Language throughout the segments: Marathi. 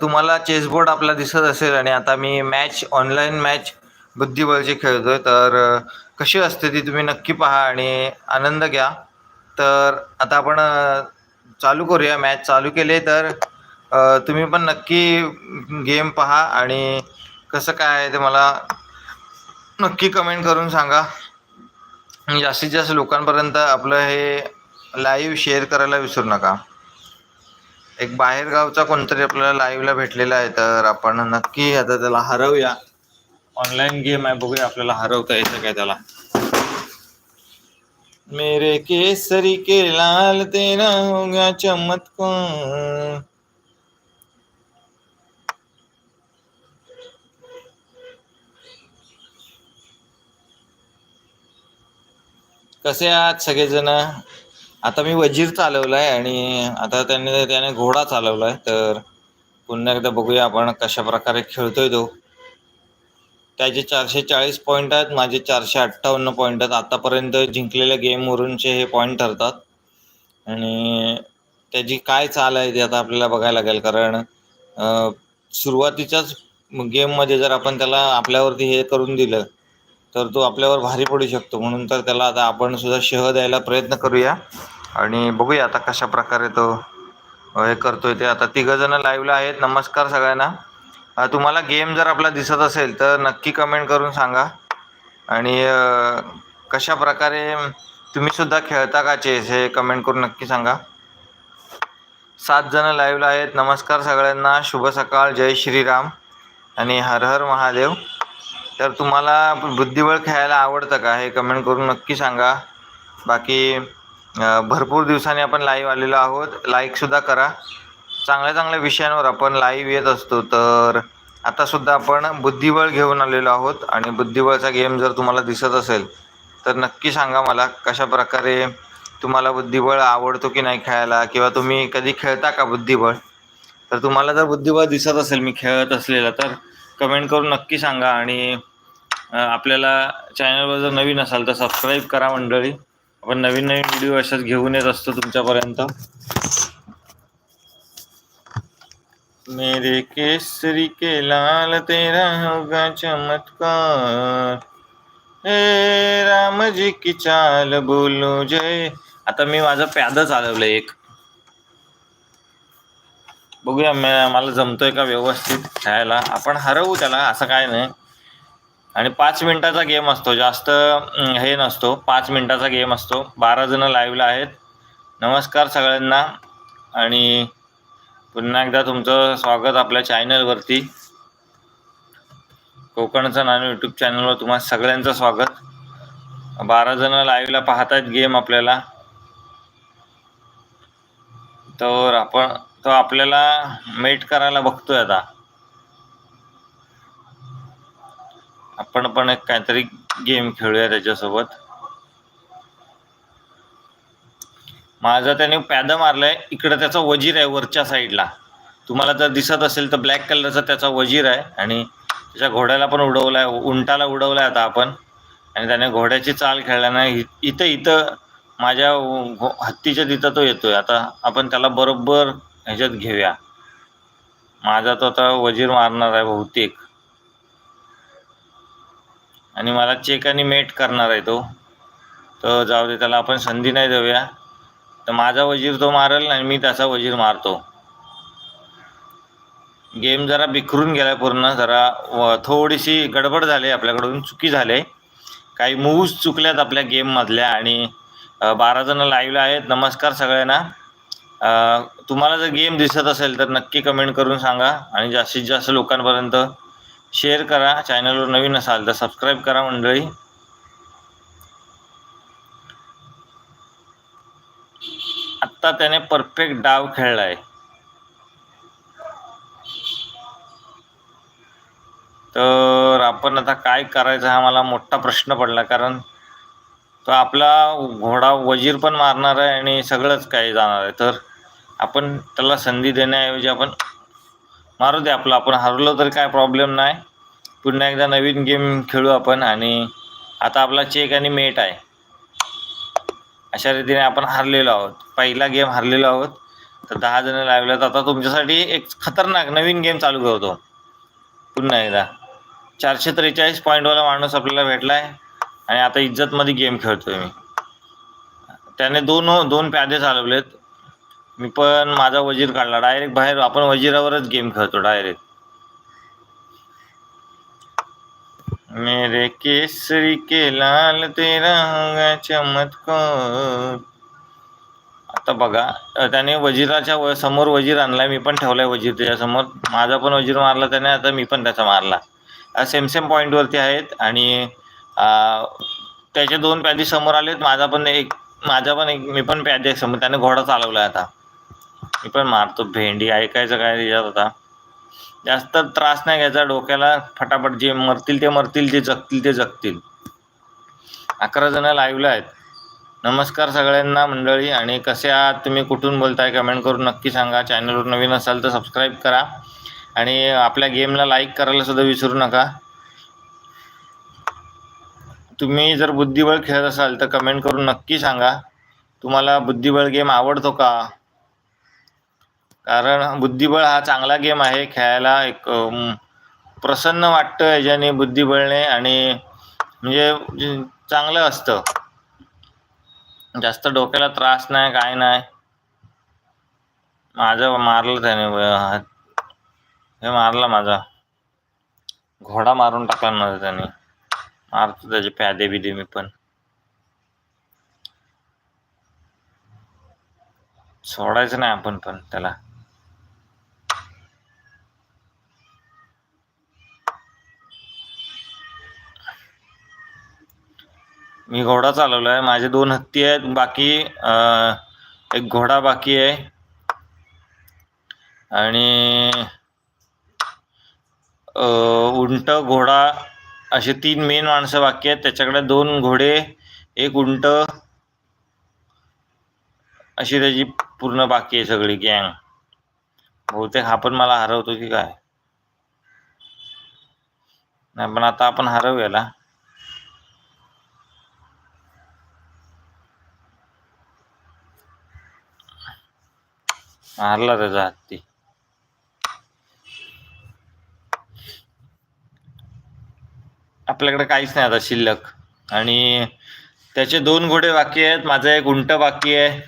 तुम्हाला चेसबोर्ड आपला दिसत असेल आणि आता मी मॅच ऑनलाईन मॅच बुद्धिबळची खेळतोय. तर कशी असते ती तुम्ही नक्की पहा आणि आनंद घ्या. तर आता आपण चालू करूया मॅच चालू केले तर तुम्ही पण नक्की गेम पहा आणि कसं काय आहे ते मला नक्की कमेंट करून सांगा. जास्तीत जास्त लोकांपर्यंत आपलं हे लाईव्ह शेअर करायला विसरू नका. एक बाहेरगावचा कोणतरी आपल्याला लाईव्हला भेटलेला आहे तर आपण नक्की आता त्याला हरवूया. ऑनलाईन गेम आहे बघूया आपल्याला हरवता येतं काय त्याला. मेरे केसरी के लाल तेरा हो गया चमत्कार. कसे आहात सगळेजण? आता मी वजीर चालवलाय आणि आता त्याने त्याने घोडा चालवलाय. तर पुन्हा एकदा बघूया आपण कशा प्रकारे खेळतोय तो. त्याचे चारशे चाळीस पॉईंट आहेत माझे चारशे अठ्ठावन्न पॉईंट आहेत. आतापर्यंत जिंकलेल्या गेमवरूनचे हे पॉईंट ठरतात. आणि त्याची काय चाल आहे ते आता आपल्याला बघायला लागेल. कारण सुरुवातीच्याच गेममध्ये जर आपण त्याला आपल्यावरती हे करून दिलं तर तो आपल्यावर भारी पडू शकतो. म्हणून तर त्याला आता आपण सुद्धा शह द्यायला प्रयत्न करूया. आणि बघूया आता कशा प्रकारे तो हे करतोय ते. आता तिघंजणं लाईव्हला आहेत. नमस्कार सगळ्यांना. तुम्हाला गेम जर आपला दिसत असेल तर नक्की कमेंट करून सांगा. आणि कशा प्रकारे तुम्ही सुद्धा खेळता का चेस हे कमेंट करून नक्की सांगा. सात जण लाईव्हला आहेत. नमस्कार सगळ्यांना. शुभ सकाळ. जय श्रीराम. आणि हर हर महादेव. तर तुम्हाला बुद्धिबळ खेळायला आवडतं का हे कमेंट करून नक्की सांगा. बाकी भरपूर दिवसांनी आपण लाईव्ह आलेलो आहोत. लाईकसुद्धा करा. चांगल्या चांगल्या विषयांवर आपण लाईव्ह येत असतो. तर आतासुद्धा आपण बुद्धिबळ घेऊन आलेलो आहोत. आणि बुद्धिबळचा गेम जर तुम्हाला दिसत असेल तर नक्की सांगा मला कशा प्रकारे तुम्हाला बुद्धिबळ आवडतो की नाही खेळायला? किंवा तुम्ही कधी खेळता का बुद्धिबळ? तर तुम्हाला जर बुद्धिबळ दिसत असेल मी खेळत असलेला तर कमेंट करून नक्की सांगा. आणि आपल्याला चॅनलवर जर नवीन असाल तर सबस्क्राईब करा मंडळी. आपण नवीन नवीन व्हिडिओ अशाच घेऊन येत असतो तुमच्यापर्यंत. मेरे केसरी के लाल तेरा होगा चमत्कार। हे रामजी की चाल बोलो जय। आता मी माझं प्यादं चालवलं एक. बघूया मला जमतोय का व्यवस्थित खेळायला? आपण हरवू त्याला असं काय नाही. आणि पाच मिनिटाचा गेम असतो. जास्त हे नसतो. पाच मिनिटाचा गेम असतो. बारा जण लाईव्हला आहेत. नमस्कार सगळ्यांना. आणि पुन्हा एकदा तुमचं स्वागत आपल्या चॅनलवरती कोकणचं नाणं यूट्यूब चॅनलवर तुम्हाला सगळ्यांचं स्वागत. बारा जण लाईव्हला पाहत आहेत गेम आपल्याला. तर आपण तो आपल्याला मेट करायला बघतोय आता. आपण पण एक काहीतरी गेम खेळूया त्याच्यासोबत. माझा त्याने पॅद मारलाय. इकडं त्याचा वजीर आहे वरच्या साईडला तुम्हाला जर दिसत असेल तर ब्लॅक कलरचा त्याचा वजीर आहे. आणि त्याच्या घोड्याला पण उडवलाय उंटाला उडवलाय आता आपण. आणि त्याने घोड्याची चाल खेळल्याने इ- इथं इथं माझ्या घो- हत्तीच्या तिथं तो येतोय. आता आपण त्याला बरोबर ह्याच्यात घेऊया. माझा तो आता वजीर मारणार आहे बहुतेक. आणि मला चेक आणि मेट करणार आहे तो तर जाऊ दे त्याला आपण संधी नाही देऊया. तर माझा वजीर तो मारेल आणि मी त्याचा वजीर मारतो. गेम जरा बिखरून गेला पूर्ण जरा व- थोडीशी गडबड झाली आपल्याकडून चुकी झाले. काही मूव्ज चुकल्यात आपल्या गेममधल्या आणि बारा जण लाईव्हला आहेत. नमस्कार सगळ्यांना. तुम्हाला जर गेम दिसत असेल तर नक्की कमेंट करून सांगा आणि जास्तीत जास्त लोकांपर्यंत शेअर करा चॅनलवर नवीन असाल तर सबस्क्राईब करा मंडळी. आत्ता त्याने परफेक्ट डाव खेळलाय. तर आपण आता काय करायचं हा मला मोठा प्रश्न पडला कारण तो आपला घोडा वजीर पण मारणार आहे आणि सगळंच काही जाणार आहे. तर आपण त्याला संधी देण्याऐवजी आपण मारू दे आपलं. आपण हरवलं तर काय प्रॉब्लेम नाही. पुन्हा एकदा नवीन गेम खेळू आपण आणि आता आपला चेक आणि मेट आहे. अशा रीतीने आपण हरलेलो आहोत. पहिला गेम हरलेलो आहोत. तर दहा जण लावले आहेत आता तुमच्यासाठी एक खतरनाक नवीन गेम चालू करतो. पुन्हा एकदा. चारशे त्रेचाळीस पॉईंटवाला माणूस आपल्याला भेटला आहे आणि आता इज्जतमध्ये गेम खेळतोय मी. त्याने दोन दोन प्यादे चालवलेत. मी पण माझा वजीर काढला. डायरेक्ट बाहेर आपण वजीरावरच गेम खेळतो डायरेक्ट मेरे केसरी के लाल तेरा होगा चमत्कार. आता बघा त्याने वजिराच्या समोर वजीर आणलाय मी पण ठेवलाय वजीर त्याच्यासमोर माझा पण वजीर मारला त्याने आता मी पण त्याचा मारला. सेम सेम पॉईंटवरती आहेत आणि त्याचे दोन प्यादी समोर आलेत. माझा पण एक माझा पण एक मी पण प्यादे समोर. त्याने घोडा चालवला आता. मी पण मारतो. भेंडी ऐकायचं काय त्याच्यात आता? जास्त त्रास नाही घ्यायचा डोक्याला. फटाफट जे मरतील ते मरतील जे जगतील ते जगतील. अकरा जण लाईव्हला आहेत. नमस्कार सगळ्यांना मंडळी. आणि कसे आहात? तुम्ही कुठून बोलताय? कमेंट करून नक्की सांगा. चॅनलवर नवीन असाल तर सबस्क्राईब करा. आणि आपल्या गेमला लाईक करायला सुद्धा विसरू नका. तुम्ही जर बुद्धिबळ खेळत असाल तर कमेंट करून नक्की सांगा. तुम्हाला बुद्धिबळ गेम आवडतो का? कारण बुद्धिबळ हा चांगला गेम आहे खेळायला एक प्रसन्न वाटतं याच्याने बुद्धिबळने आणि म्हणजे चांगलं असतं. जास्त डोक्याला त्रास नाही काय नाही. माझं मारलं त्याने हे मारला माझा. घोडा मारून टाकला माझा त्याने. मारतो त्याचे प्यादे बिदे मी पण. सोडायचं नाही आपण पण त्याला. मी घोडा चालवलाय. माझे दोन हत्ती आहेत. बाकी एक घोडा बाकी आहे. आणि उंट घोडा असे तीन मेन माणसं बाकी आहेत. त्याच्याकडे दोन घोडे एक उंट अशी त्याची पूर्ण बाकी आहे सगळी गँग बहुतेक हा पण मला हरवतो की काय? नाही पण आता आपण हरवूयाला मारला त्याचा हत्ती. आपल्याकडे काहीच नाही आता शिल्लक. आणि त्याचे दोन घोडे बाकी आहेत माझा एक उंट बाकी आहे.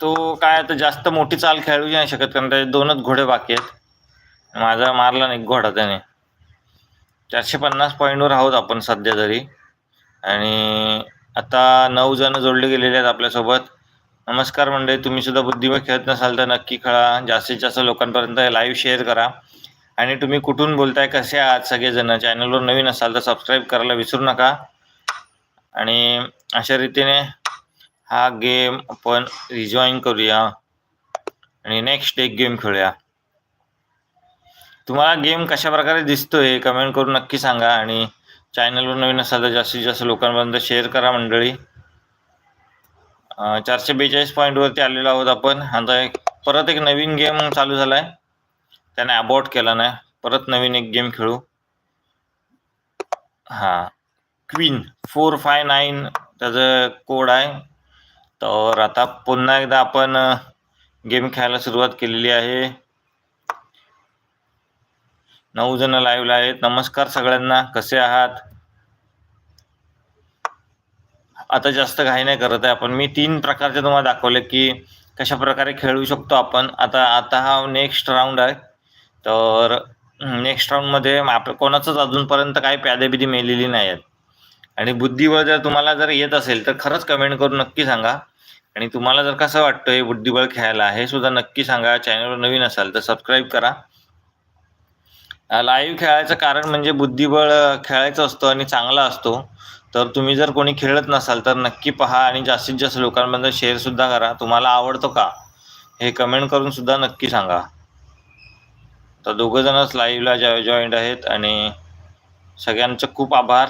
तो काय आता जास्त मोठी चाल खेळू नाही शकत कारण त्याचे दोनच घोडे बाकी आहेत. माझा मारला नाही घोडा त्याने. चारशे पन्नास पॉईंटवर आहोत आपण सध्या तरी. आणि आता नऊ जण जोडले गेलेले आहेत आपल्यासोबत. नमस्कार मंडळी तुम्ही सुद्धा बुद्धिबळ खेळत नसाल तर नक्की खेळा. जास्तीत जास्त लोकांपर्यंत लाईव्ह शेअर करा. आणि तुम्ही कुठून बोलताय कसे आहात? सगळेजण चॅनलवर नवीन असाल तर सबस्क्राईब करायला विसरू नका. आणि अशा रीतीने हा गेम आपण रिजॉईन करूया. आणि नेक्स्ट एक गेम खेळूया. तुम्हाला गेम कशा प्रकारे दिसतोय कमेंट करून नक्की सांगा. आणि चॅनलवर नवीन असाल तर जास्तीत जास्त लोकांपर्यंत शेअर करा मंडळी. चारशे बेचाळीस पॉईंटवरती आलेलो आहोत आपण. आता एक परत एक नवीन गेम चालू झाला आहे त्याने अबॉट केला नाही. परत नवीन एक गेम खेळू. हां. क्वीन फोर फाय नाईन त्याचं कोड आहे. तर आता पुन्हा एकदा आपण गेम खेळायला सुरुवात केलेली आहे. नऊ जण लाईव्हला आहेत. नमस्कार सगळ्यांना. कसे आहात? आता जास्त घाई नाही करत आहे आपण. मी तीन प्रकारचे तुम्हाला दाखवले की कशा प्रकारे खेळू शकतो आपण. आता आता हा नेक्स्ट राऊंड आहे. तर नेक्स्ट राऊंडमध्ये आपलं कोणाचंच अजूनपर्यंत काही प्यादेबिदी मेलेली नाही आहेत. आणि बुद्धिबळ जर तुम्हाला जर येत असेल तर खरंच कमेंट करून नक्की सांगा. आणि तुम्हाला जर कसं वाटतं हे बुद्धिबळ खेळायला हे सुद्धा नक्की सांगा. चॅनलवर नवीन असाल तर सबस्क्राईब करा. लाईव्ह खेळायचं कारण म्हणजे बुद्धिबळ खेळायचं असतं आणि चांगला असतो. तर तुम्ही जर कोणी खेळत नसाल तर नक्की पहा आणि जास्तीत जास्त लोकांपर्यंत शेअरसुद्धा करा. तुम्हाला आवडतो का? हे कमेंट करून सुद्धा नक्की सांगा. तर दोघंजणच लाईव्हला जॉ जॉईंट आहेत आणि सगळ्यांचं खूप आभार.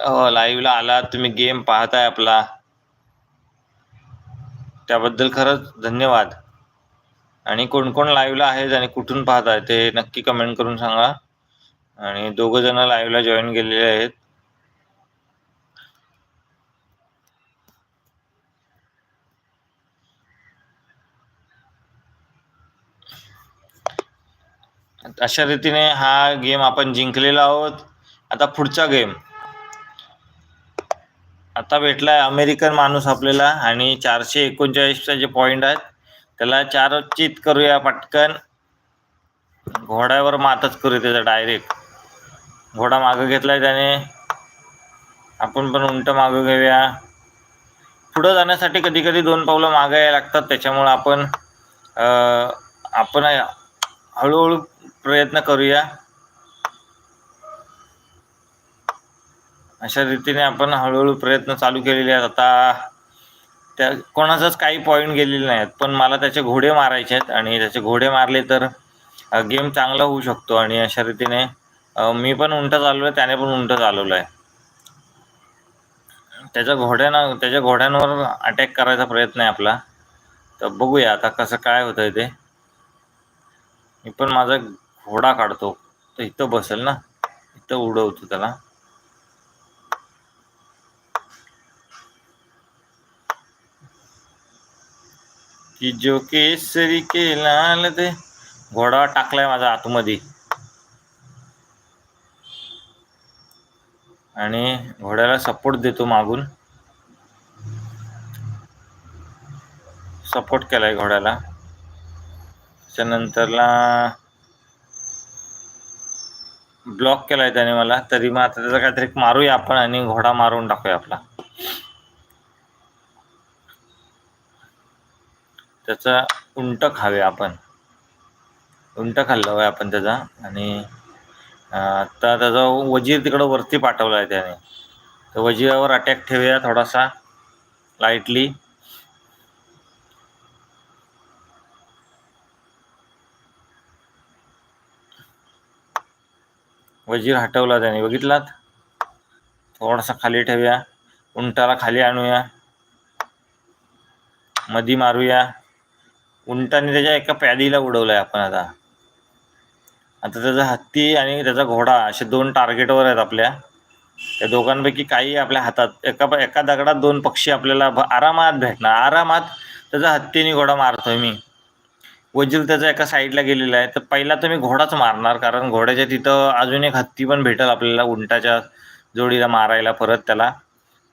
हो, लाईव्हला आलात तुम्ही गेम पाहताय आपला. त्याबद्दल खरंच धन्यवाद. आणि कोण कोण लाईव्हला आहेत आणि कुठून पाहताय ते नक्की कमेंट करून सांगा. आणि दोघ जण लाईव्हला जॉईन केलेले आहेत. अशा रीतीने हा गेम आपण जिंकलेला आहोत. आता पुढचा गेम आता भेटलाय अमेरिकन माणूस आपल्याला आणि चारशे एकोणचाळीसचा जे पॉइंट आहेत त्याला चार चित करूया पटकन. घोड्यावर मातच करू त्याचा डायरेक्ट घोडा मागं घेतला आहे त्याने. आपण पण उंट मागं घेऊया. पुढं जाण्यासाठी कधी कधी दोन पावलं मागं यायला लागतात त्याच्यामुळं आपण आपण हळूहळू प्रयत्न करूया. अशा रीतीने आपण हळूहळू प्रयत्न चालू केलेले आहेत. आता त्या कोणाचाच काही पॉईंट गेलेले नाहीत पण मला त्याचे घोडे मारायचे आहेत आणि त्याचे घोडे मारले तर गेम चांगला होऊ शकतो आणि अशा रीतीने मी पण उंट चालवलं आहे त्याने पण उंट चालवलं आहे त्याच्या घोड्यानं त्याच्या घोड्यांवर अटॅक करायचा प्रयत्न आहे आपला. तर बघूया आता कसं काय होतं आहे ते. मी पण माझा घोडा काढतो. तर इथं बसेल ना? इथं उडवतो त्याला. की जो केसरी के लाल ते घोडा टाकलाय माझा आतमध्ये. आणि घोड्याला सपोर्ट देतो मागून. सपोर्ट केलाय घोड्याला. त्याच्यानंतरला ब्लॉक केलाय त्याने मला. तरी मग आता त्याचा काहीतरी मारूया आपण आणि घोडा मारून टाकूया आपला. त्याचा उंट खावे आपण. उंट खाल्लं होय आपण त्याचा आणि आता त्याचा वजीर तिकडं वरती पाठवला आहे त्याने. तर वजिरावर अटॅक ठेवूया थोडासा लाईटली वजीर हटवला त्याने बघितलात? थोडासा खाली ठेवूया उंटाला खाली आणूया. मधी मारूया. उंटाने त्याच्या एका प्यादीला उडवलं आहे आपण आता. आता त्याचा हत्ती आणि त्याचा घोडा असे दोन टार्गेटवर आहेत आपल्या. त्या दोघांपैकी काही आपल्या हातात एका एका दगडात दोन पक्षी आपल्याला आरामात भेटणार. आरामात त्याचा हत्तीने घोडा मारतोय मी. वजील त्याचा एका साईडला गेलेला आहे. तर पहिला तर मी घोडाच मारणार कारण घोड्याच्या तिथं अजून एक हत्ती पण भेटेल आपल्याला उंटाच्या जोडीला मारायला परत त्याला.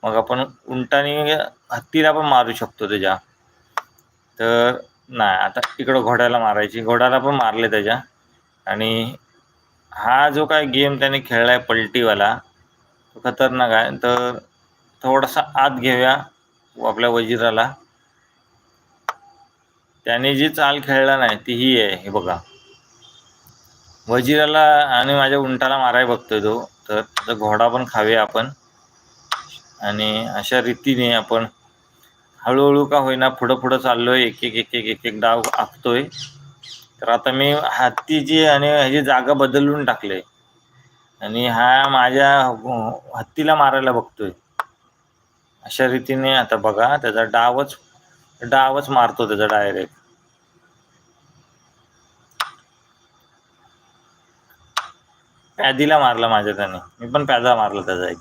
मग आपण उंटाने हत्तीला पण मारू शकतो त्याच्या. तर नाही आता इकडं घोड्याला मारायची. घोड्याला पण मारले त्याच्या. आणि हा जो काय गेम त्याने खेळला आहे पलटीवाला तो खतरनाक आहे. तर थोडासा आत घेऊया आपल्या वजिराला. त्याने जी चाल खेळला नाही ती ही आहे. हे बघा. वजिराला आणि माझ्या उंटाला माराय बघतोय तो. तर घोडा पण खाऊया आपण. आणि अशा रीतीने आपण हळूहळू का होईना पुढं पुढं चाललोय. एक एक एक एक एक एक डाव आखतोय. तर आता मी हत्तीची आणि ह्याची जागा बदलून टाकले आणि हा माझ्या हो, हत्तीला मारायला बघतोय. अशा रीतीने आता बघा त्याचा डावच डावच मारतो त्याचा डायरेक्ट पॅदीला मारला माझ्या त्याने. मी पण पॅदा मारला त्याचा एक.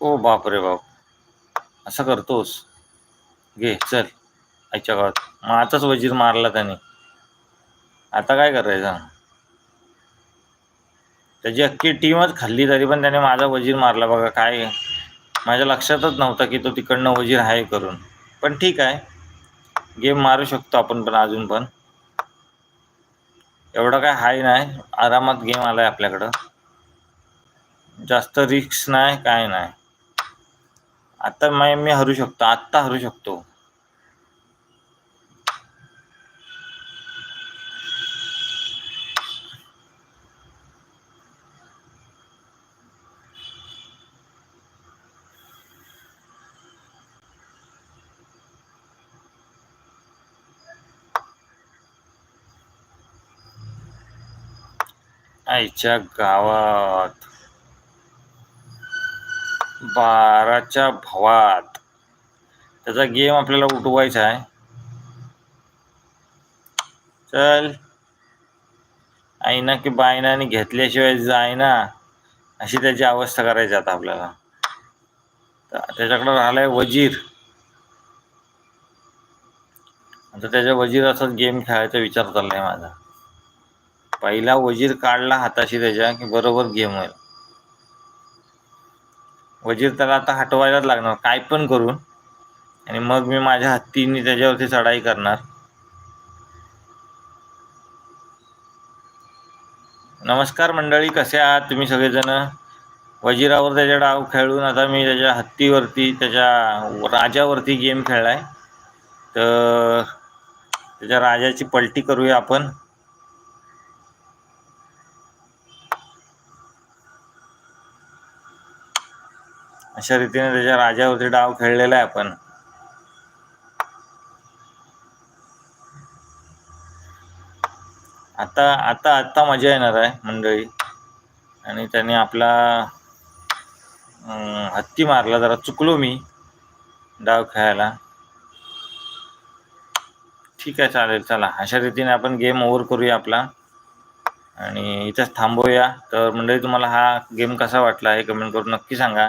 ओ बाप रे बाप. असं करतोस? घे चल. आईच्या गावात. मग आताच वजीर मारला त्याने. आता काय करायचं? त्याची अख्खी टीमच खाल्ली तरी पण त्याने माझा वजीर मारला बघा काय माझ्या लक्षातच नव्हता की तो तिकडनं वजीर आहे करून. पण ठीक आहे. गेम मारू शकतो आपण पण अजून पण. एवढं काय हाय नाही. आरामात गेम आला आहे आपल्याकडं. जास्त रिक्स नाही काय नाही. आता मी हरू शकतो. आत्ता हरू शकतो. आईच्या गावात. बाराच्या भावात. त्याचा गेम आपल्याला उठवायचा आहे. चल. आईना की बायनाने घेतल्याशिवाय जायना अशी त्याची अवस्था करायची आता आपल्याला. त्याच्याकडं राहिलाय वजीर. आता त्याच्या वजीर असाच गेम खेळायचा विचार चाललाय माझा. पहिला वजीर काढला हाताशी त्याच्या की बरोबर गेम होईल. वजीर त्याला आता हटवायलाच लागणार. काय पण करून. आणि मग मी माझ्या हत्तीने त्याच्यावरती चढाई करणार. नमस्कार मंडळी कसे आहात तुम्ही सगळेजण? वजिरावर त्याच्या डाव खेळून आता मी त्याच्या हत्तीवरती त्याच्या राजावरती गेम खेळलाय. तर त्याच्या राजाची पलटी करूया आपण. अशा रीतीने त्याच्या राजावरती डाव खेळलेला आहे आपण. आता आता आत्ता मजा येणार आहे मंडळी. आणि त्याने आपला हत्ती मारला जरा चुकलो मी डाव खेळायला. ठीक आहे चालेल चला. अशा रीतीने आपण गेम ओव्हर करूया आपला. आणि इथंच थांबूया. तर मंडळी तुम्हाला हा गेम कसा वाटला हे कमेंट करून नक्की सांगा.